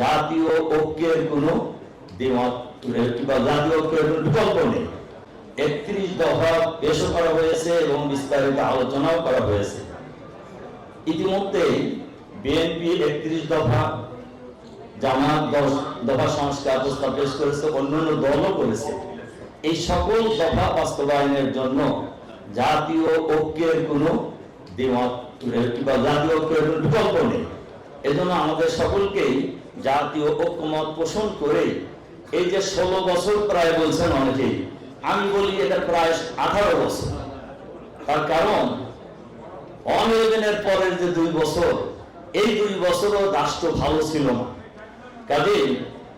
জাতীয় ঐক্যের কোনো দ্বিমত কিংবা জাতীয় ঐক্যের কোনো বিকল্প নেই। একত্রিশ দফা পেশও করা হয়েছে এবং বিস্তারিত আলোচনাও করা হয়েছে। ইতিমধ্যে বিএনপি একত্রিশ দফা জামাত দশ দফা সংস্কার প্রস্তাব পেশ করেছে, অন্যান্য দলও করেছে। এই সকল দফা বাস্তবায়নের জন্য জাতীয় ঐক্যের কোনো দ্বিমত কিংবা জাতীয় ঐক্যের কোনো বিকল্প নেই। এজন্য আমাদের সকলকেই জাতীয় ঐক্যমত পোষণ করে এই যে ষোলো বছর প্রায় বলছেন অনেকেই আমি বলি এটা প্রায় আঠারো বছর। তার কারণ অনির্বাচনের পরের যে দুই বছর, এই দুই বছরও রাষ্ট্র ভালো ছিল না। কাজেই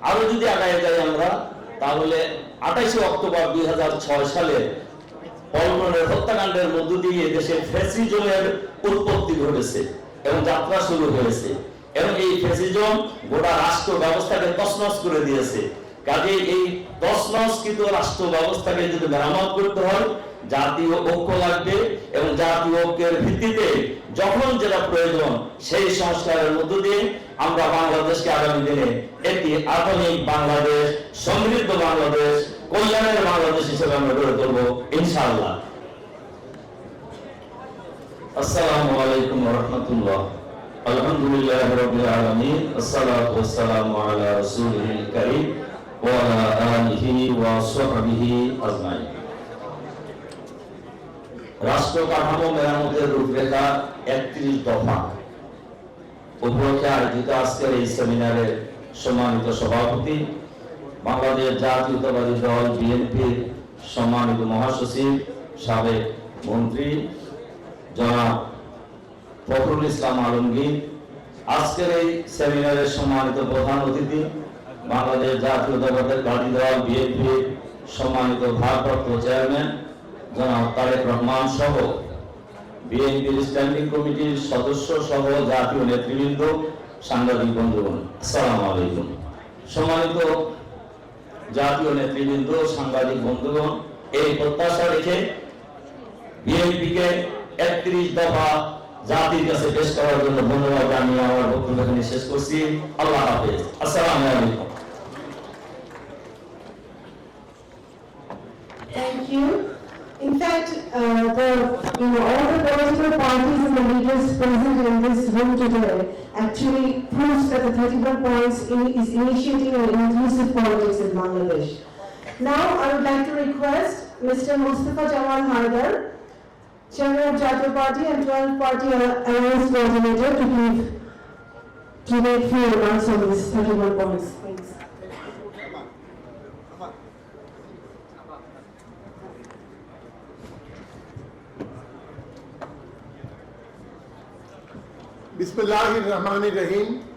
আরও যদি আগায় যাই আমরা, তাহলে আঠাইশে অক্টোবর দুই হাজার ছয় সালে পল্টনের হত্যাকাণ্ডের মধ্য দিয়ে দেশে ফ্যাসিজমের উৎপত্তি ঘটেছে এবং যাত্রা শুরু হয়েছে। এবং এই ফ্যাসিজম গোটা রাষ্ট্র ব্যবস্থাকে তছনছ করে দিয়েছে। কাজে এই তছনছকৃত রাষ্ট্র ব্যবস্থাকে যদি মেরামত করতে হয়, জাতীয় ঐক্য লাগবে এবং জাতীয় ঐক্যের ভিত্তিতে যখন যেটা প্রয়োজন সেই সংস্কারের মধ্য দিয়ে আমরা বাংলাদেশকে আগামী দিনে একটি আধুনিক বাংলাদেশ, সমৃদ্ধ বাংলাদেশ, কল্যাণের বাংলাদেশ হিসেবে আমরা গড়ে তুলবো, ইনশাআল্লাহ। আসসালামু আলাইকুম রাহমাতুল্লাহ। আলহামদুলিল্লাহ রাব্বিল আলামিন, আসসালাতু ওয়াসসালামু আলা রাসূলিল কারীম ওয়া আলা আলিহি ওয়া সাহবিহি আজমাইন। রাষ্ট্র কাঠামো মেরামতের রূপরেখা একত্রিশ দফা। উপলক্ষে আয়োজিত আজকের এই সম্মানিত সভাপতি, বাংলাদেশ জাতীয়তাবাদী দল বিএনপির সম্মানিত মহাসচিব, সাবেক মন্ত্রী জনাব ফখরুল ইসলাম আলমগীর। আজকের এই সেমিনারের সম্মানিত প্রধান অতিথি, বাংলাদেশ জাতীয়তাবাদী দল বিএনপির সম্মানিত ভারপ্রাপ্ত চেয়ারম্যান, জনাব তারেক রহমান সহ বিএনপির স্ট্যান্ডিং কমিটির সদস্য সহ জাতীয় নেতৃবৃন্দ, সাংবাদিক বন্ধুগণ, আসসালামু আলাইকুম। সম্মানিত জাতীয় নেতৃবৃন্দ, সাংবাদিক বন্ধুগণ, এই প্রত্যাশা রেখে বিএনপিকে একত্রিশ দফা জাতির কাছে পেশ করার জন্য ধন্যবাদ জানিয়ে আমার বক্তব্য এখানে শেষ করছি আল্লাহ হাফেজ আসসালামু আলাইকুম Thank you. In fact, uh, the, you know, all the political parties and the leaders present in this room today actually proves that the 31 points in- is initiating an inclusive politics in Bangladesh. Now, I would like to request Mr. Mustafa Jamal Haidar, Chairman of Jatil Party and 12th Party Alliance Coordinator to give to make few remarks on these 31 points. Thanks. Bismillahir Rahmanir Rahim.